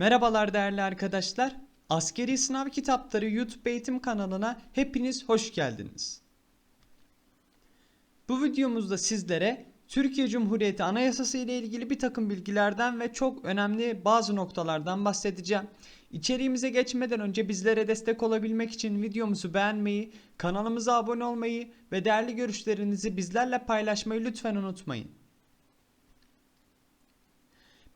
Merhabalar değerli arkadaşlar. Askeri Sınav Kitapları YouTube eğitim kanalına hepiniz hoş geldiniz. Bu videomuzda sizlere Türkiye Cumhuriyeti Anayasası ile ilgili bir takım bilgilerden ve çok önemli bazı noktalardan bahsedeceğim. İçeriğimize geçmeden önce bizlere destek olabilmek için videomuzu beğenmeyi, kanalımıza abone olmayı ve değerli görüşlerinizi bizlerle paylaşmayı lütfen unutmayın.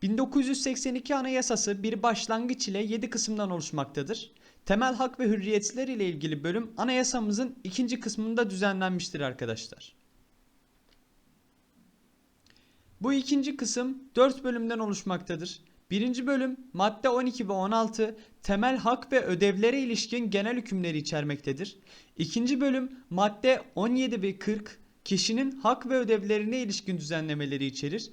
1982 Anayasası bir başlangıç ile 7 kısımdan oluşmaktadır. Temel hak ve hürriyetler ile ilgili bölüm anayasamızın ikinci kısmında düzenlenmiştir arkadaşlar. Bu ikinci kısım 4 bölümden oluşmaktadır. Birinci bölüm madde 12 ve 16 temel hak ve ödevlere ilişkin genel hükümleri içermektedir. İkinci bölüm madde 17 ve 40 kişinin hak ve ödevlerine ilişkin düzenlemeleri içerir.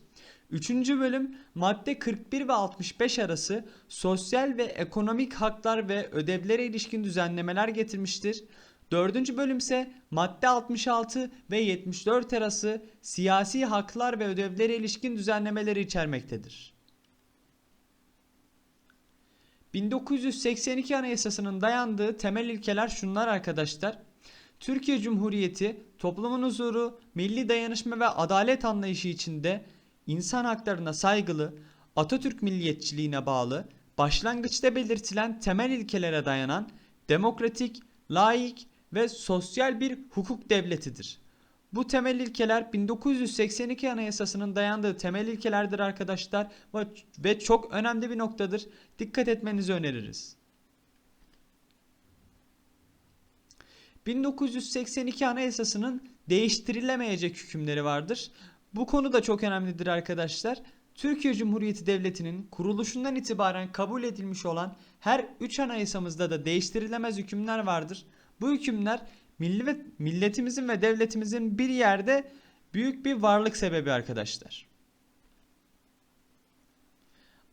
Üçüncü bölüm madde 41 ve 65 arası sosyal ve ekonomik haklar ve ödevlere ilişkin düzenlemeler getirmiştir. Dördüncü bölüm ise madde 66 ve 74 arası siyasi haklar ve ödevlere ilişkin düzenlemeleri içermektedir. 1982 Anayasası'nın dayandığı temel ilkeler şunlar arkadaşlar. Türkiye Cumhuriyeti toplumun huzuru, milli dayanışma ve adalet anlayışı içinde insan haklarına saygılı, Atatürk milliyetçiliğine bağlı, başlangıçta belirtilen temel ilkelere dayanan demokratik, laik ve sosyal bir hukuk devletidir. Bu temel ilkeler 1982 Anayasası'nın dayandığı temel ilkelerdir arkadaşlar ve çok önemli bir noktadır. Dikkat etmenizi öneririz. 1982 Anayasası'nın değiştirilemeyecek hükümleri vardır. Bu konu da çok önemlidir arkadaşlar. Türkiye Cumhuriyeti Devleti'nin kuruluşundan itibaren kabul edilmiş olan her 3 anayasamızda da değiştirilemez hükümler vardır. Bu hükümler milli ve milletimizin ve devletimizin bir yerde büyük bir varlık sebebi arkadaşlar.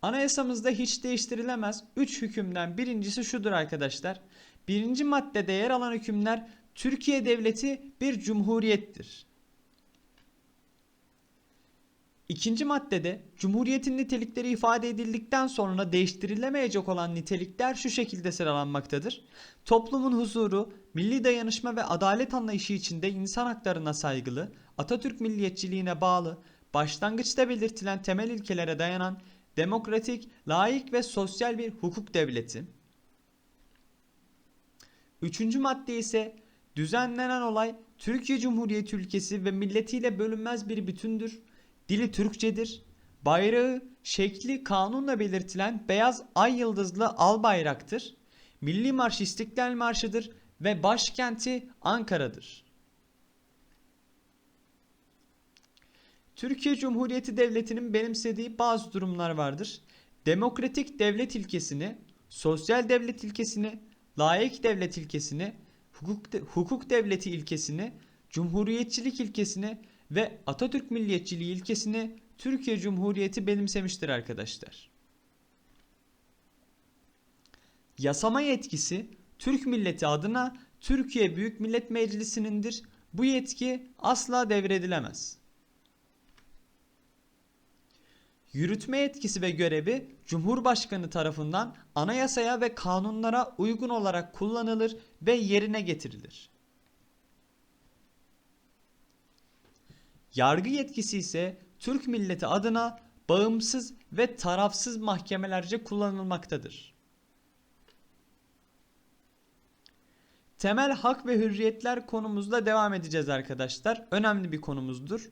Anayasamızda hiç değiştirilemez 3 hükümden birincisi şudur arkadaşlar. Birinci maddede yer alan hükümler Türkiye Devleti bir cumhuriyettir. İkinci maddede Cumhuriyetin nitelikleri ifade edildikten sonra değiştirilemeyecek olan nitelikler şu şekilde sıralanmaktadır. Toplumun huzuru, milli dayanışma ve adalet anlayışı içinde insan haklarına saygılı, Atatürk milliyetçiliğine bağlı, başlangıçta belirtilen temel ilkelere dayanan demokratik, layık ve sosyal bir hukuk devleti. Üçüncü madde ise düzenlenen olay Türkiye Cumhuriyeti ülkesi ve milletiyle bölünmez bir bütündür Dili Türkçedir. Bayrağı şekli kanunla belirtilen beyaz ay yıldızlı al bayraktır. Milli Marş İstiklal Marşı'dır ve başkenti Ankara'dır. Türkiye Cumhuriyeti Devleti'nin benimsediği bazı durumlar vardır. Demokratik devlet ilkesini, sosyal devlet ilkesini, layık devlet ilkesini, hukuk, de, hukuk devleti ilkesini, cumhuriyetçilik ilkesini ve Atatürk milliyetçiliği ilkesini Türkiye Cumhuriyeti benimsemiştir arkadaşlar. Yasama yetkisi Türk milleti adına Türkiye Büyük Millet Meclisi'nindir. Bu yetki asla devredilemez. Yürütme yetkisi ve görevi Cumhurbaşkanı tarafından anayasaya ve kanunlara uygun olarak kullanılır ve yerine getirilir. Yargı yetkisi ise Türk milleti adına bağımsız ve tarafsız mahkemelerce kullanılmaktadır. Temel hak ve hürriyetler konumuzda devam edeceğiz arkadaşlar. Önemli bir konumuzdur.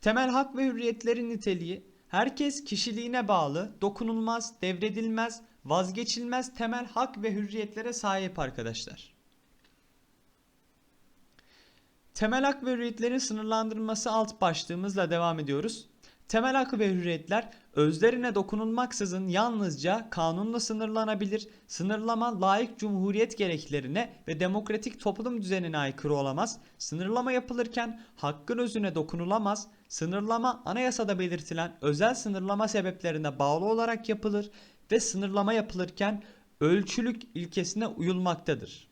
Temel hak ve hürriyetlerin niteliği herkes kişiliğine bağlı, dokunulmaz, devredilmez, vazgeçilmez temel hak ve hürriyetlere sahip arkadaşlar. Temel hak ve hürriyetlerin sınırlandırılması alt başlığımızla devam ediyoruz. Temel hak ve hürriyetler özlerine dokunulmaksızın yalnızca kanunla sınırlanabilir. Sınırlama layık cumhuriyet gereklerine ve demokratik toplum düzenine aykırı olamaz. Sınırlama yapılırken hakkın özüne dokunulamaz. Sınırlama anayasada belirtilen özel sınırlama sebeplerine bağlı olarak yapılır ve sınırlama yapılırken ölçülük ilkesine uyulmaktadır.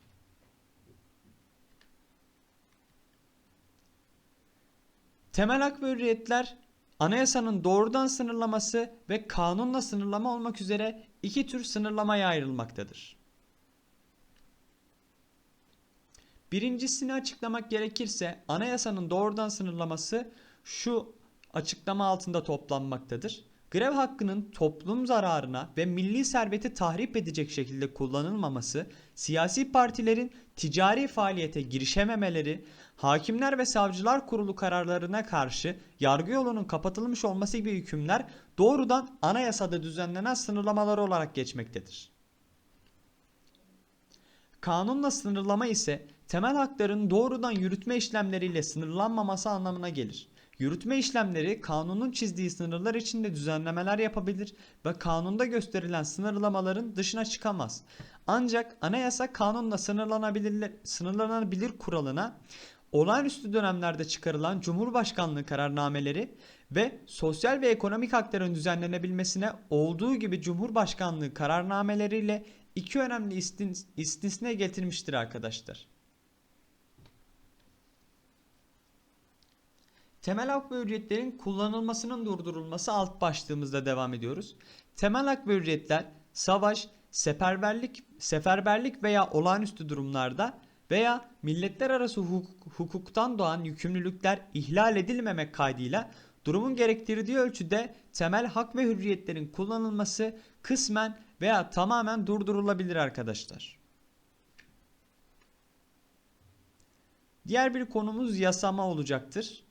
Temel hak ve hürriyetler anayasanın doğrudan sınırlaması ve kanunla sınırlama olmak üzere iki tür sınırlamaya ayrılmaktadır. Birincisini açıklamak gerekirse anayasanın doğrudan sınırlaması şu açıklama altında toplanmaktadır. Grev hakkının toplum zararına ve milli serveti tahrip edecek şekilde kullanılmaması, siyasi partilerin ticari faaliyete girişememeleri, hakimler ve savcılar kurulu kararlarına karşı yargı yolunun kapatılmış olması gibi hükümler doğrudan anayasada düzenlenen sınırlamalar olarak geçmektedir. Kanunla sınırlama ise temel hakların doğrudan yürütme işlemleriyle sınırlanmaması anlamına gelir. Yürütme işlemleri kanunun çizdiği sınırlar içinde düzenlemeler yapabilir ve kanunda gösterilen sınırlamaların dışına çıkamaz. Ancak anayasa kanunla sınırlanabilir, sınırlanabilir kuralına olağanüstü dönemlerde çıkarılan Cumhurbaşkanlığı kararnameleri ve sosyal ve ekonomik hakların düzenlenebilmesine olduğu gibi Cumhurbaşkanlığı kararnameleriyle iki önemli istin, istisne getirmiştir arkadaşlar. Temel hak ve hürriyetlerin kullanılmasının durdurulması alt başlığımızda devam ediyoruz. Temel hak ve hürriyetler savaş, seferberlik, seferberlik veya olağanüstü durumlarda veya milletler arası hukuk, hukuktan doğan yükümlülükler ihlal edilmemek kaydıyla durumun gerektirdiği ölçüde temel hak ve hürriyetlerin kullanılması kısmen veya tamamen durdurulabilir arkadaşlar. Diğer bir konumuz yasama olacaktır.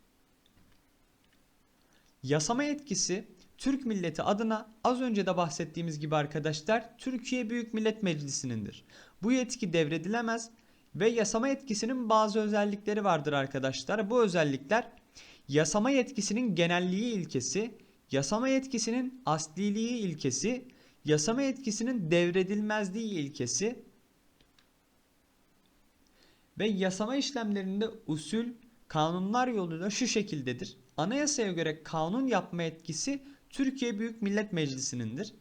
Yasama yetkisi Türk milleti adına az önce de bahsettiğimiz gibi arkadaşlar Türkiye Büyük Millet Meclisi'nindir. Bu yetki devredilemez ve yasama yetkisinin bazı özellikleri vardır arkadaşlar. Bu özellikler yasama yetkisinin genelliği ilkesi, yasama yetkisinin asliliği ilkesi, yasama yetkisinin devredilmezliği ilkesi ve yasama işlemlerinde usul, kanunlar yoluyla şu şekildedir. Anayasaya göre kanun yapma etkisi Türkiye Büyük Millet Meclisi'nindir.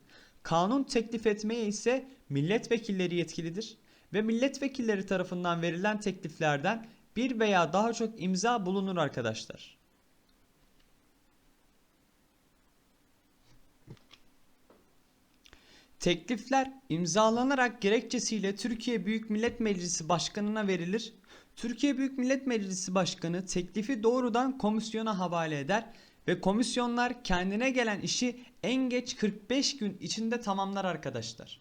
Kanun teklif etmeye ise milletvekilleri yetkilidir ve milletvekilleri tarafından verilen tekliflerden bir veya daha çok imza bulunur arkadaşlar. Teklifler imzalanarak gerekçesiyle Türkiye Büyük Millet Meclisi Başkanı'na verilir. Türkiye Büyük Millet Meclisi Başkanı teklifi doğrudan komisyona havale eder ve komisyonlar kendine gelen işi en geç 45 gün içinde tamamlar arkadaşlar.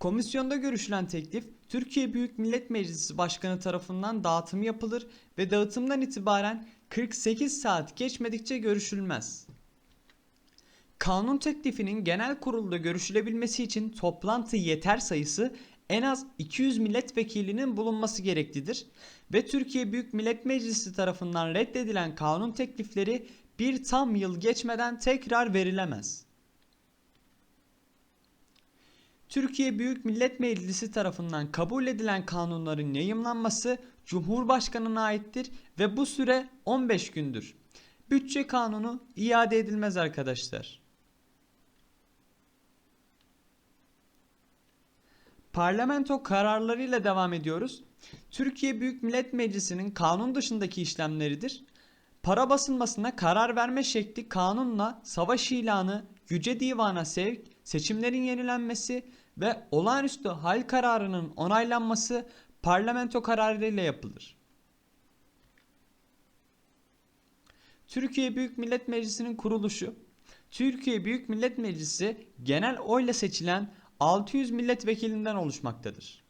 Komisyonda görüşülen teklif Türkiye Büyük Millet Meclisi Başkanı tarafından dağıtımı yapılır ve dağıtımdan itibaren 48 saat geçmedikçe görüşülmez. Kanun teklifinin genel kurulda görüşülebilmesi için toplantı yeter sayısı en az 200 milletvekilinin bulunması gereklidir ve Türkiye Büyük Millet Meclisi tarafından reddedilen kanun teklifleri bir tam yıl geçmeden tekrar verilemez. Türkiye Büyük Millet Meclisi tarafından kabul edilen kanunların yayımlanması Cumhurbaşkanına aittir ve bu süre 15 gündür. Bütçe kanunu iade edilmez arkadaşlar. Parlamento kararlarıyla devam ediyoruz. Türkiye Büyük Millet Meclisi'nin kanun dışındaki işlemleridir. Para basılmasına karar verme şekli kanunla savaş ilanı, yüce divana sevk, seçimlerin yenilenmesi ve olağanüstü hal kararının onaylanması parlamento kararıyla yapılır. Türkiye Büyük Millet Meclisi'nin kuruluşu Türkiye Büyük Millet Meclisi genel oyla seçilen 600 milletvekilinden oluşmaktadır.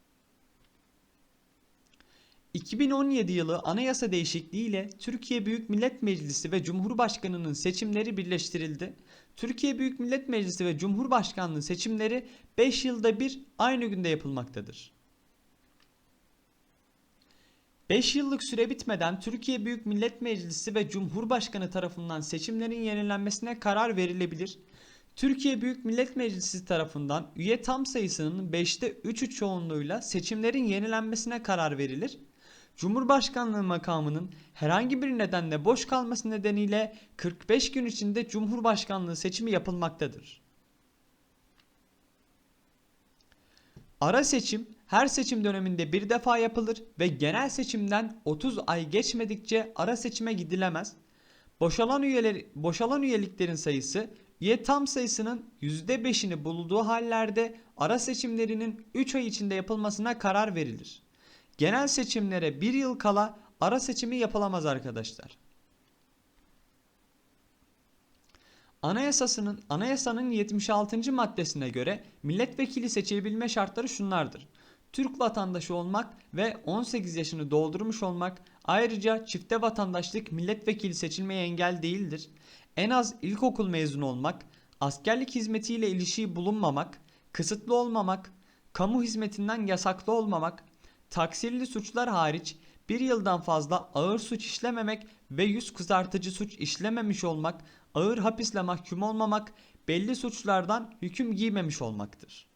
2017 yılı anayasa değişikliği ile Türkiye Büyük Millet Meclisi ve Cumhurbaşkanı'nın seçimleri birleştirildi. Türkiye Büyük Millet Meclisi ve Cumhurbaşkanlığı seçimleri 5 yılda bir aynı günde yapılmaktadır. 5 yıllık süre bitmeden Türkiye Büyük Millet Meclisi ve Cumhurbaşkanı tarafından seçimlerin yenilenmesine karar verilebilir. Türkiye Büyük Millet Meclisi tarafından üye tam sayısının 5'te 3'ü çoğunluğuyla seçimlerin yenilenmesine karar verilir. Cumhurbaşkanlığı makamının herhangi bir nedenle boş kalması nedeniyle 45 gün içinde Cumhurbaşkanlığı seçimi yapılmaktadır. Ara seçim her seçim döneminde bir defa yapılır ve genel seçimden 30 ay geçmedikçe ara seçime gidilemez. Boşalan üyeler boşalan üyeliklerin sayısı üye tam sayısının %5'ini bulduğu hallerde ara seçimlerinin 3 ay içinde yapılmasına karar verilir. Genel seçimlere 1 yıl kala ara seçimi yapılamaz arkadaşlar. Anayasasının anayasanın 76. maddesine göre milletvekili seçebilme şartları şunlardır. Türk vatandaşı olmak ve 18 yaşını doldurmuş olmak ayrıca çifte vatandaşlık milletvekili seçilmeye engel değildir. En az ilkokul mezunu olmak, askerlik hizmetiyle ilişiği bulunmamak, kısıtlı olmamak, kamu hizmetinden yasaklı olmamak, taksirli suçlar hariç bir yıldan fazla ağır suç işlememek ve yüz kızartıcı suç işlememiş olmak, ağır hapisle mahkum olmamak, belli suçlardan hüküm giymemiş olmaktır.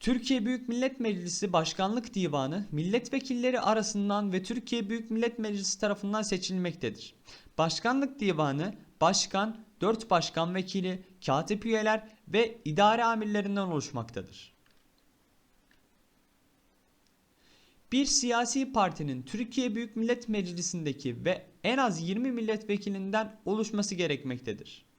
Türkiye Büyük Millet Meclisi Başkanlık Divanı milletvekilleri arasından ve Türkiye Büyük Millet Meclisi tarafından seçilmektedir. Başkanlık Divanı başkan, 4 başkan vekili, katip üyeler ve idare amirlerinden oluşmaktadır. Bir siyasi partinin Türkiye Büyük Millet Meclisi'ndeki ve en az 20 milletvekilinden oluşması gerekmektedir.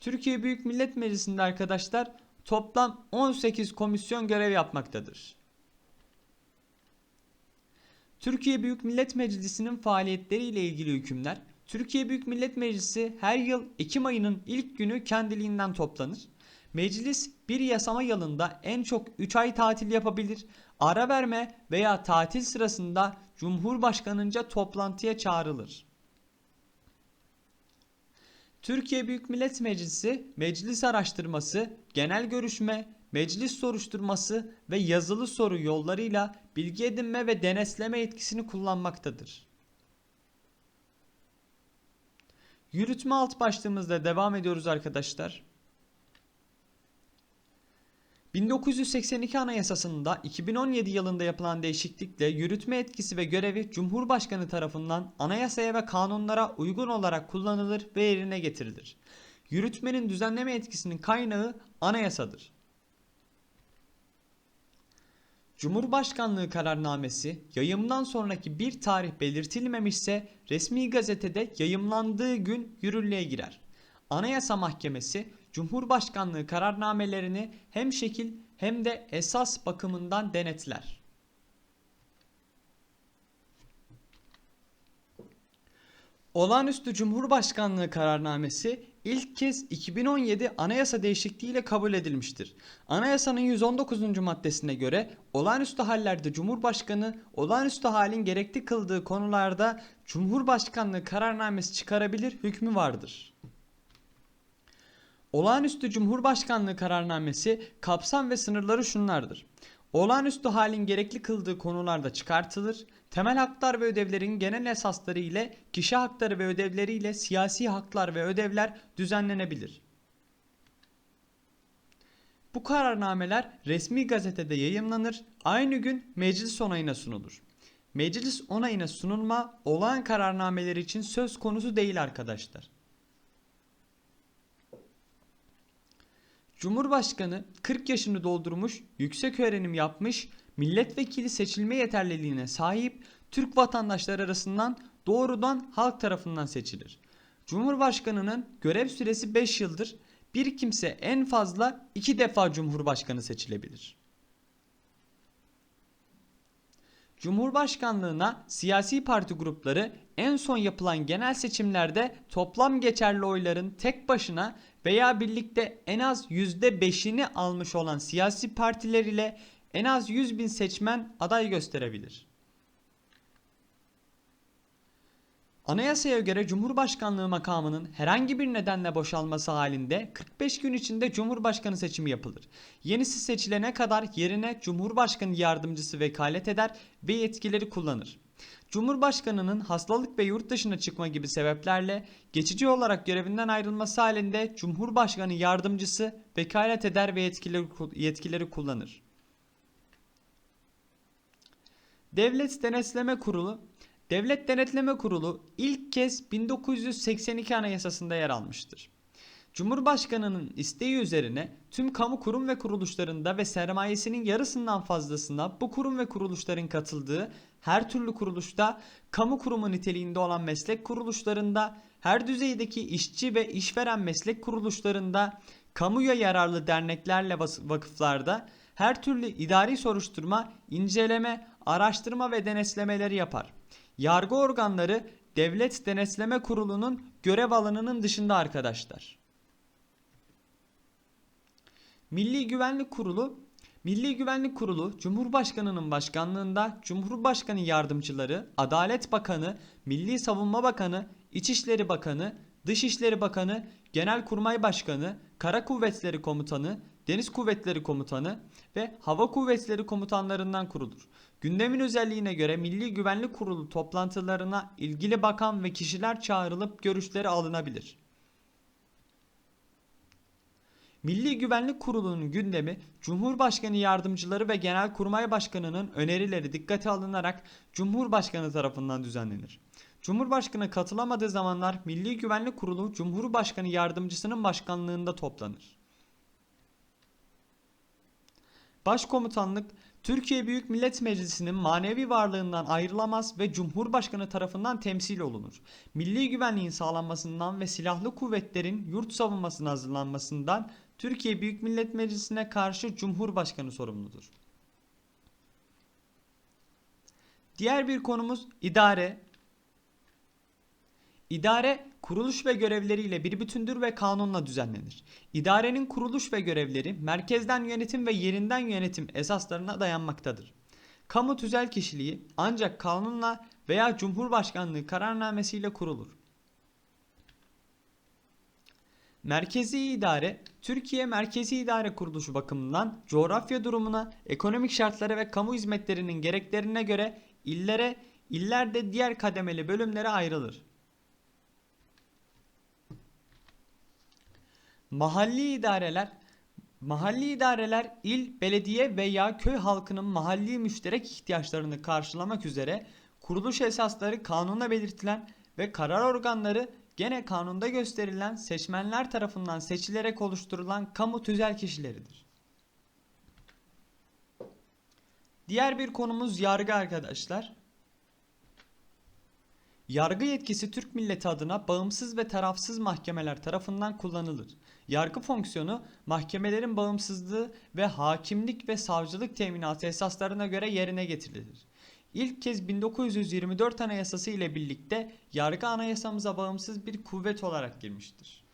Türkiye Büyük Millet Meclisi'nde arkadaşlar toplam 18 komisyon görev yapmaktadır. Türkiye Büyük Millet Meclisi'nin faaliyetleri ile ilgili hükümler Türkiye Büyük Millet Meclisi her yıl Ekim ayının ilk günü kendiliğinden toplanır. Meclis bir yasama yılında en çok 3 ay tatil yapabilir. Ara verme veya tatil sırasında Cumhurbaşkanınca toplantıya çağrılır. Türkiye Büyük Millet Meclisi meclis araştırması, genel görüşme, meclis soruşturması ve yazılı soru yollarıyla bilgi edinme ve denetleme yetkisini kullanmaktadır. Yürütme alt başlığımızda devam ediyoruz arkadaşlar. 1982 Anayasası'nda 2017 yılında yapılan değişiklikle yürütme etkisi ve görevi Cumhurbaşkanı tarafından anayasaya ve kanunlara uygun olarak kullanılır ve yerine getirilir. Yürütmenin düzenleme etkisinin kaynağı anayasadır. Cumhurbaşkanlığı kararnamesi yayımdan sonraki bir tarih belirtilmemişse resmi gazetede yayımlandığı gün yürürlüğe girer. Anayasa Mahkemesi Cumhurbaşkanlığı kararnamelerini hem şekil hem de esas bakımından denetler. Olağanüstü Cumhurbaşkanlığı kararnamesi ilk kez 2017 anayasa değişikliğiyle kabul edilmiştir. Anayasanın 119. maddesine göre olağanüstü hallerde Cumhurbaşkanı olağanüstü halin gerekli kıldığı konularda Cumhurbaşkanlığı kararnamesi çıkarabilir hükmü vardır. Olağanüstü Cumhurbaşkanlığı kararnamesi kapsam ve sınırları şunlardır. Olağanüstü halin gerekli kıldığı konularda çıkartılır. Temel haklar ve ödevlerin genel esasları ile kişi hakları ve ödevleri ile siyasi haklar ve ödevler düzenlenebilir. Bu kararnameler resmi gazetede yayımlanır. Aynı gün meclis onayına sunulur. Meclis onayına sunulma olağan kararnameleri için söz konusu değil arkadaşlar. Cumhurbaşkanı 40 yaşını doldurmuş, yüksek öğrenim yapmış, milletvekili seçilme yeterliliğine sahip Türk vatandaşları arasından doğrudan halk tarafından seçilir. Cumhurbaşkanının görev süresi 5 yıldır. Bir kimse en fazla 2 defa cumhurbaşkanı seçilebilir. Cumhurbaşkanlığına siyasi parti grupları en son yapılan genel seçimlerde toplam geçerli oyların tek başına veya birlikte en az %5'ini almış olan siyasi partiler ile en az 100 bin seçmen aday gösterebilir. Anayasaya göre Cumhurbaşkanlığı makamının herhangi bir nedenle boşalması halinde 45 gün içinde Cumhurbaşkanı seçimi yapılır. Yenisi seçilene kadar yerine Cumhurbaşkanı yardımcısı vekalet eder ve yetkileri kullanır. Cumhurbaşkanının hastalık ve yurt dışına çıkma gibi sebeplerle geçici olarak görevinden ayrılması halinde Cumhurbaşkanı yardımcısı vekalet eder ve yetkileri, yetkileri kullanır. Devlet Denetleme Kurulu Devlet Denetleme Kurulu ilk kez 1982 Anayasası'nda yer almıştır. Cumhurbaşkanının isteği üzerine tüm kamu kurum ve kuruluşlarında ve sermayesinin yarısından fazlasına bu kurum ve kuruluşların katıldığı her türlü kuruluşta, kamu kurumu niteliğinde olan meslek kuruluşlarında, her düzeydeki işçi ve işveren meslek kuruluşlarında, kamuya yararlı derneklerle vakıflarda her türlü idari soruşturma, inceleme, araştırma ve denetlemeleri yapar. Yargı organları Devlet Denetleme Kurulu'nun görev alanının dışında arkadaşlar. Milli Güvenlik Kurulu Milli Güvenlik Kurulu Cumhurbaşkanının başkanlığında Cumhurbaşkanı yardımcıları, Adalet Bakanı, Milli Savunma Bakanı, İçişleri Bakanı, Dışişleri Bakanı, Genelkurmay Başkanı, Kara Kuvvetleri Komutanı, Deniz Kuvvetleri Komutanı ve Hava Kuvvetleri Komutanlarından kurulur. Gündemin özelliğine göre Milli Güvenlik Kurulu toplantılarına ilgili bakan ve kişiler çağrılıp görüşleri alınabilir. Milli Güvenlik Kurulu'nun gündemi Cumhurbaşkanı yardımcıları ve Genelkurmay Başkanı'nın önerileri dikkate alınarak Cumhurbaşkanı tarafından düzenlenir. Cumhurbaşkanı katılamadığı zamanlar Milli Güvenlik Kurulu Cumhurbaşkanı yardımcısının başkanlığında toplanır. Başkomutanlık Türkiye Büyük Millet Meclisi'nin manevi varlığından ayrılamaz ve Cumhurbaşkanı tarafından temsil olunur. Milli güvenliğin sağlanmasından ve silahlı kuvvetlerin yurt savunmasına hazırlanmasından Türkiye Büyük Millet Meclisi'ne karşı Cumhurbaşkanı sorumludur. Diğer bir konumuz idare. İdare kuruluş ve görevleriyle bir bütündür ve kanunla düzenlenir. İdarenin kuruluş ve görevleri merkezden yönetim ve yerinden yönetim esaslarına dayanmaktadır. Kamu tüzel kişiliği ancak kanunla veya Cumhurbaşkanlığı kararnamesiyle kurulur. Merkezi idare, Türkiye Merkezi İdare Kuruluşu bakımından coğrafya durumuna, ekonomik şartlara ve kamu hizmetlerinin gereklerine göre illere, illerde diğer kademeli bölümlere ayrılır. Mahalli idareler Mahalli idareler il, belediye veya köy halkının mahalli müşterek ihtiyaçlarını karşılamak üzere kuruluş esasları kanuna belirtilen ve karar organları gene kanunda gösterilen seçmenler tarafından seçilerek oluşturulan kamu tüzel kişileridir. Diğer bir konumuz yargı arkadaşlar. Yargı yetkisi Türk milleti adına bağımsız ve tarafsız mahkemeler tarafından kullanılır. Yargı fonksiyonu mahkemelerin bağımsızlığı ve hakimlik ve savcılık teminatı esaslarına göre yerine getirilir. İlk kez 1924 Anayasası ile birlikte yargı anayasamıza bağımsız bir kuvvet olarak girmiştir.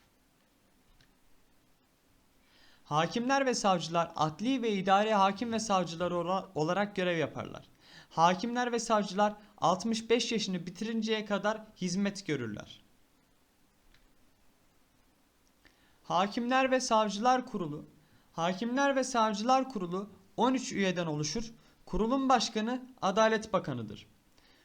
Hakimler ve savcılar adli ve idari hakim ve savcılar ola- olarak görev yaparlar. Hakimler ve savcılar 65 yaşını bitirinceye kadar hizmet görürler. Hakimler ve Savcılar Kurulu Hakimler ve Savcılar Kurulu 13 üyeden oluşur. Kurulun başkanı Adalet Bakanı'dır.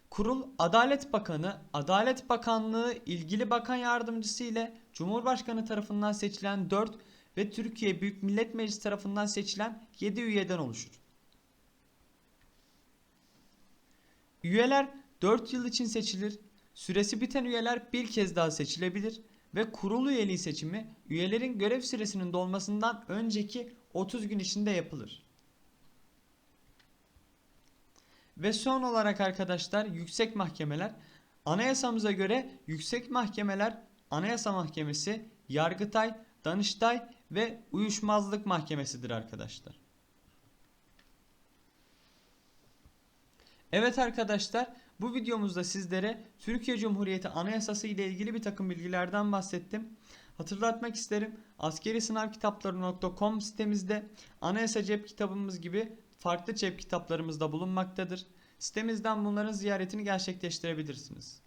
Kurul Adalet Bakanı, Adalet Bakanlığı ilgili bakan yardımcısı ile Cumhurbaşkanı tarafından seçilen 4 ve Türkiye Büyük Millet Meclisi tarafından seçilen 7 üyeden oluşur. Üyeler 4 yıl için seçilir. Süresi biten üyeler bir kez daha seçilebilir ve kurul üyeliği seçimi üyelerin görev süresinin dolmasından önceki 30 gün içinde yapılır. Ve son olarak arkadaşlar yüksek mahkemeler. Anayasamıza göre yüksek mahkemeler Anayasa Mahkemesi, Yargıtay, Danıştay ve Uyuşmazlık Mahkemesidir arkadaşlar. Evet arkadaşlar bu videomuzda sizlere Türkiye Cumhuriyeti Anayasası ile ilgili bir takım bilgilerden bahsettim. Hatırlatmak isterim askeri sınav kitapları.com sitemizde anayasa cep kitabımız gibi farklı cep kitaplarımız da bulunmaktadır. Sitemizden bunların ziyaretini gerçekleştirebilirsiniz.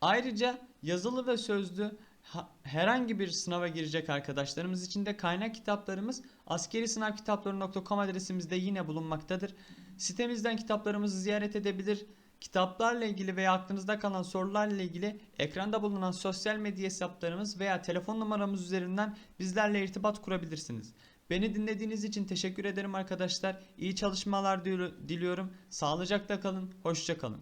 Ayrıca yazılı ve sözlü ha- herhangi bir sınava girecek arkadaşlarımız için de kaynak kitaplarımız askeri sınav kitapları.com adresimizde yine bulunmaktadır. Sitemizden kitaplarımızı ziyaret edebilir. Kitaplarla ilgili veya aklınızda kalan sorularla ilgili ekranda bulunan sosyal medya hesaplarımız veya telefon numaramız üzerinden bizlerle irtibat kurabilirsiniz. Beni dinlediğiniz için teşekkür ederim arkadaşlar. İyi çalışmalar diliyorum. Sağlıcakla kalın, hoşça kalın.